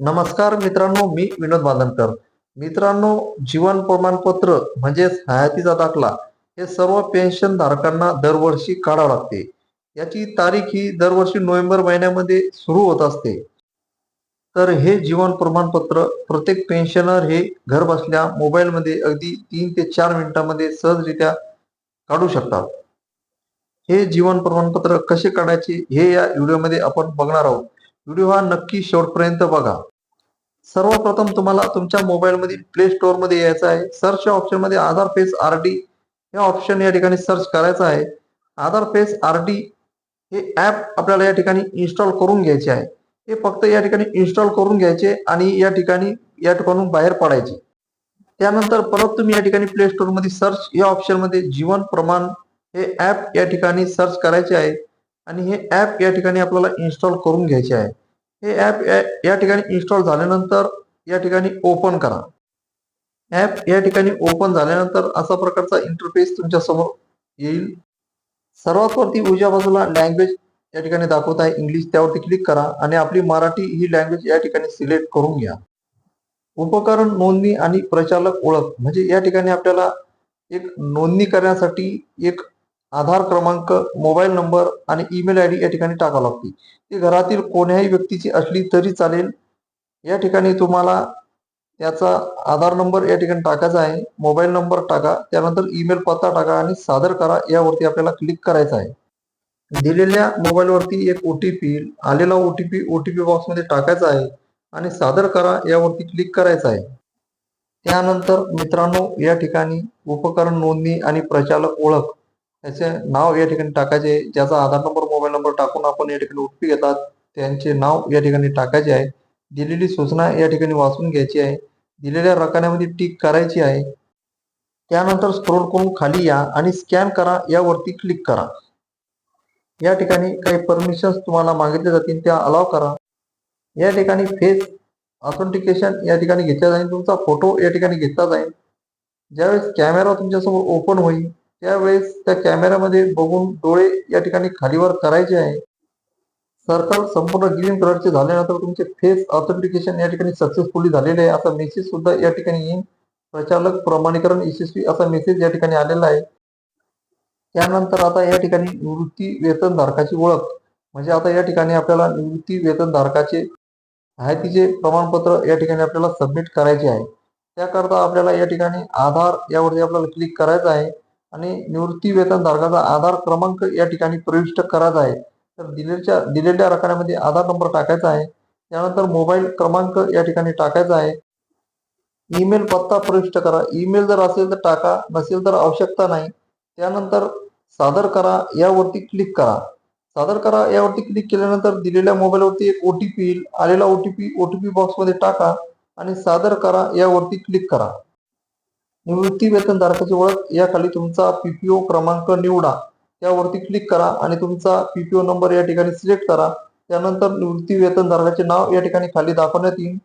नमस्कार मित्रांनो मी विनोद बांधणकर मित्रांनो जीवन प्रमाणपत्र म्हणजेच हयातीचा दाखला हे सर्व पेन्शन धारकांना दरवर्षी काढावं लागते. याची तारीख ही दरवर्षी नोव्हेंबर महिन्यामध्ये सुरू होत असते. तर हे जीवन प्रमाणपत्र प्रत्येक पेन्शनर हे घर बसल्या मोबाईलमध्ये अगदी तीन ते चार मिनिटांमध्ये सहजरित्या काढू शकतात. हे जीवन प्रमाणपत्र कसे काढायचे हे या व्हिडिओमध्ये आपण बघणार आहोत. व्हिडिओ हा नक्की शेवटपर्यंत बघा. सर्वप्रथम तुम्हाला तुमच्या मोबाईलमध्ये प्ले स्टोअरमध्ये यायचं आहे. सर्च या ऑप्शनमध्ये आधार फेस आर डी हे ऑप्शन या ठिकाणी सर्च करायचं आहे. आधार फेस आर डी हे ॲप आपल्याला या ठिकाणी इन्स्टॉल करून घ्यायचे आहे. हे फक्त या ठिकाणी इन्स्टॉल करून घ्यायचे आणि या ठिकाणी या ठिकाणून बाहेर पडायचे. त्यानंतर परत तुम्ही या ठिकाणी प्ले स्टोअरमध्ये सर्च या ऑप्शनमध्ये जीवन प्रमाण हे ॲप या ठिकाणी सर्च करायचे आहे. आणि हे ॲप या ठिकाणी आपल्याला इन्स्टॉल करून घ्यायचे आहे. हे ऍप या ठिकाणी इन्स्टॉल झाल्यानंतर या ठिकाणी ओपन करा. ऍप या ठिकाणी ओपन झाल्यानंतर असा प्रकारचा इंटरफेस तुमच्यासमोर येईल. सर्वात वरती उजव्या बाजूला लँग्वेज या ठिकाणी दाखवत आहे. इंग्लिश त्यावरती क्लिक करा आणि आपली मराठी ही लँग्वेज या ठिकाणी सिलेक्ट करून घ्या. उपकरण नोंदणी आणि प्रचालक ओळख म्हणजे या ठिकाणी आपल्याला एक नोंदणी करण्यासाठी एक आधार क्रमांक मोबाईल नंबर आणि ईमेल आय डी या ठिकाणी टाकावं लागते. ती घरातील कोण्याही व्यक्तीची असली तरी चालेल. या ठिकाणी तुम्हाला त्याचा आधार नंबर या ठिकाणी टाकायचा आहे. मोबाईल नंबर टाका त्यानंतर ईमेल पत्ता टाका आणि सादर करा. यावरती आपल्याला क्लिक करायचं आहे. दिलेल्या मोबाईलवरती एक ओ टी पी आलेला O T P O T P बॉक्समध्ये टाकायचा आहे आणि सादर करा. यावरती क्लिक करायचं आहे. त्यानंतर मित्रांनो या ठिकाणी उपकरण नोंदणी आणि प्रचालक ओळख. त्याचे नाव या ठिकाणी टाकायचे. ज्याचा आधार नंबर मोबाईल नंबर टाकून आपण या ठिकाणी ओटीपी घेतात. त्यांचे नाव या ठिकाणी टाकायचे आहे. दिलेली सूचना या ठिकाणी वाचून घ्यायची आहे. दिलेल्या रकान्यामध्ये टिक करायची आहे. त्यानंतर स्क्रोल करून खाली या आणि स्कॅन करा. यावरती क्लिक करा. या ठिकाणी काही परमिशन्स तुम्हाला मागितले जातील त्या अलाव करा. या ठिकाणी फेस ऑथेंटिकेशन या ठिकाणी घेतल्या जाईल. तुमचा फोटो या ठिकाणी घेतला जाईल. ज्यावेळेस कॅमेरा तुमच्यासमोर ओपन होईल त्यावेळेस त्या कॅमेऱ्यामध्ये बघून डोळे या ठिकाणी खालीवर करायचे आहे. सर्कल संपूर्ण ग्रीन कलरचे झाल्यानंतर तुमचे फेस ऑथेंटिकेशन या ठिकाणी सक्सेसफुली झालेले आहे. असा मेसेज सुद्धा या ठिकाणी येईल प्रचालक प्रमाणीकरण यशस्वी असा मेसेज या ठिकाणी आलेला आहे. त्यानंतर आता या ठिकाणी निवृत्ती वेतन धारकाची ओळख. म्हणजे आता या ठिकाणी आपल्याला निवृत्ती वेतन धारकाचे माहितीचे प्रमाणपत्र या ठिकाणी आपल्याला सबमिट करायचे आहे. त्याकरता आपल्याला या ठिकाणी आधार यावरती आपल्याला क्लिक करायचं आहे. आणि निवृत्ती वेतन धारकाचा आधार क्रमांक या ठिकाणी प्रविष्ट करायचा आहे. तर दिलेल्या दिलेल्या रकान्यामध्ये आधार नंबर टाकायचा आहे. त्यानंतर मोबाईल क्रमांक या ठिकाणी टाकायचा आहे. ईमेल पत्ता प्रविष्ट करा. ईमेल जर असेल तर टाका. नसेल तर आवश्यकता नाही. त्यानंतर सादर करा. यावरती क्लिक करा. सादर करा. यावरती क्लिक केल्यानंतर दिलेल्या मोबाईलवरती एक ओ टी येईल. आलेला O T P O T P बॉक्समध्ये टाका आणि सादर करा. यावरती क्लिक करा. निवृत्ती वेतन धारकाची ओळख या खाली तुमचा पीपीओ क्रमांक निवडा. त्यावरती क्लिक करा आणि तुमचा पीपीओ नंबर या ठिकाणी सिलेक्ट करा. त्यानंतर निवृत्ती वेतन धारकाचे नाव या ठिकाणी खाली दाखवण्यात येईल.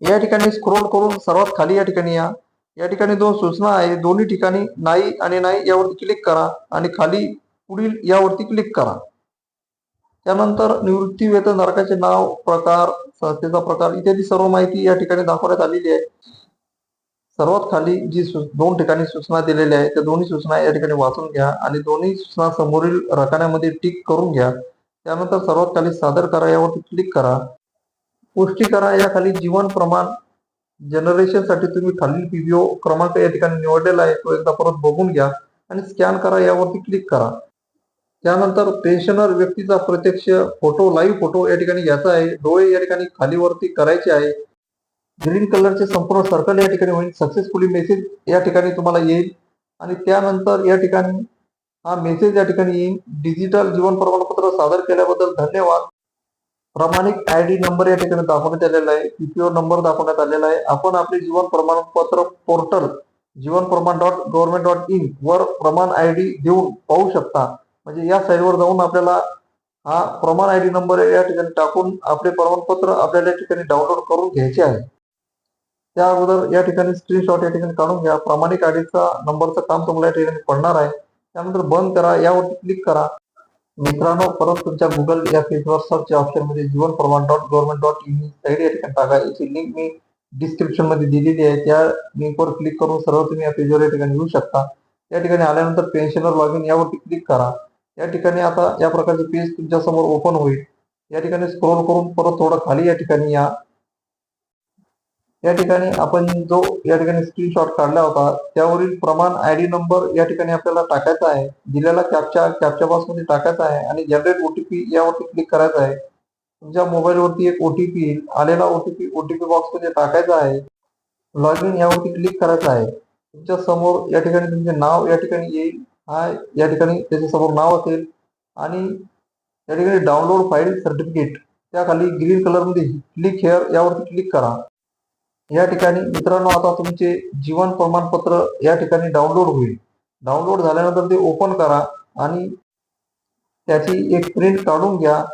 या ठिकाणी स्क्रोल करून सर्वात खाली या ठिकाणी या. या ठिकाणी दोन सूचना आहे. दोन्ही ठिकाणी नाही आणि नाही यावरती क्लिक करा आणि खाली पुढील यावरती क्लिक करा. त्यानंतर निवृत्ती वेतन धारकाचे नाव प्रकार संस्थेचा प्रकार इत्यादी सर्व माहिती या ठिकाणी दाखवण्यात आलेली आहे. सर्वात खाली जी दोन ठिकाणी सूचना दिलेल्या आहेत त्या दोन्ही सूचना या ठिकाणी वाचून घ्या आणि दोन्ही सूचना समोरील रकान्यामध्ये टिक करून घ्या. त्यानंतर सर्वात खाली सादर करा यावरती क्लिक करा. पुष्टी करा. या खाली जीवन प्रमाण जनरेशनसाठी तुम्ही खालील पीबीओ क्रमांक या ठिकाणी निवडलेला आहे तो एकदा परत बघून घ्या आणि स्कॅन करा. यावरती क्लिक करा. त्यानंतर पेन्शनर व्यक्तीचा प्रत्यक्ष फोटो लाईव्ह फोटो या ठिकाणी घ्यायचा आहे. डोळे या ठिकाणी खालीवरती करायचे आहे. ग्रीन कलरचे संपूर्ण सर्कल या ठिकाणी होईल. सक्सेसफुली मेसेज या ठिकाणी तुम्हाला येईल. आणि त्यानंतर या ठिकाणी हा मेसेज या ठिकाणी येईल. डिजिटल जीवन प्रमाणपत्र सादर केल्याबद्दल धन्यवाद. प्रमाणित आय डी नंबर या ठिकाणी दाखवण्यात आलेला आहे. पीपीओ नंबर दाखवण्यात आलेला आहे. आपण आपले जीवन प्रमाणपत्र portal Jeevan Pramaan dot government dot in वर प्रमाण आय डी देऊन पाहू शकता. म्हणजे या साईडवर जाऊन आपल्याला हा प्रमाण आय डी नंबर या ठिकाणी टाकून आपले प्रमाणपत्र आपल्याला या ठिकाणी डाउनलोड करून घ्यायचे आहे. त्या अगोदर या ठिकाणी स्क्रीनशॉट या ठिकाणी काढून घ्या. प्रामाणिक आयडीचा नंबरचं काम तुम्हाला या ठिकाणी पडणार आहे. त्यानंतर बंद करा. यावरती क्लिक करा. मित्रांनो परत तुमच्या गुगल या पेजवर सर्च ऑप्शनमध्ये Jeevan Pramaan dot government dot in site या ठिकाणी टाका. याची लिंक मी डिस्क्रिप्शनमध्ये दिलेली आहे. त्या लिंकवर क्लिक करून सर्व तुम्ही या पेजवर या ठिकाणी येऊ शकता. या ठिकाणी आल्यानंतर पेन्शनर लॉग इन यावरती क्लिक करा. या ठिकाणी आता या प्रकारचे पेज तुमच्यासमोर ओपन होईल. या ठिकाणी स्क्रोल करून परत थोडं खाली या ठिकाणी या. या ठिकाणी आपण जो या ठिकाणी स्क्रीनशॉट काढला होता त्यावरील प्रमाण आय डी नंबर या ठिकाणी आपल्याला टाकायचा आहे. दिलेला कॅपच्या कॅपच्या बॉक्समध्ये टाकायचा आहे आणि जनरेट पी यावरती क्लिक करायचं आहे. तुमच्या मोबाईलवरती एक ओ टी पी येईल आलेला O T P O T P बॉक्समध्ये टाकायचा आहे. लॉग इन यावरती क्लिक करायचं आहे. तुमच्यासमोर या ठिकाणी तुमचे नाव या ठिकाणी येईल. हा या ठिकाणी त्याच्यासमोर नाव असेल. आणि या ठिकाणी डाउनलोड फाईल सर्टिफिकेट त्याखाली ग्रीन कलरमध्ये क्लिक हेअर यावरती क्लिक करा. या ठिकाणी मित्रांनो आता तुमचे जीवन प्रमाणपत्र या ठिकाणी डाउनलोड होईल. डाउनलोड झाल्यानंतर ते ओपन करा आणि त्याची एक प्रिंट काढून घ्या.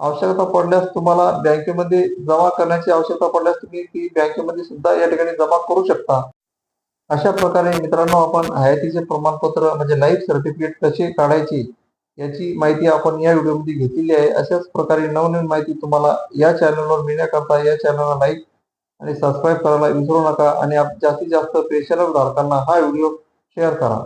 आवश्यकता पडल्यास तुम्हाला बँकेमध्ये जमा करण्याची आवश्यकता पडल्यास तुम्ही ती बँकेमध्ये सुद्धा या ठिकाणी जमा करू शकता. अशा प्रकारे मित्रांनो आपण हयातीचे प्रमाणपत्र म्हणजे लाईफ सर्टिफिकेट कसे काढायचे याची माहिती आपण या व्हिडिओमध्ये घेतलेली आहे. अशाच प्रकारे नवनवीन माहिती तुम्हाला या चॅनलवर मिळण्याकरता या चॅनलला लाईक आणि सबस्क्राईब करायला विसरू नका आणि जास्तीत जास्त पेन्शनर धारकांना हा व्हिडिओ शेअर करा.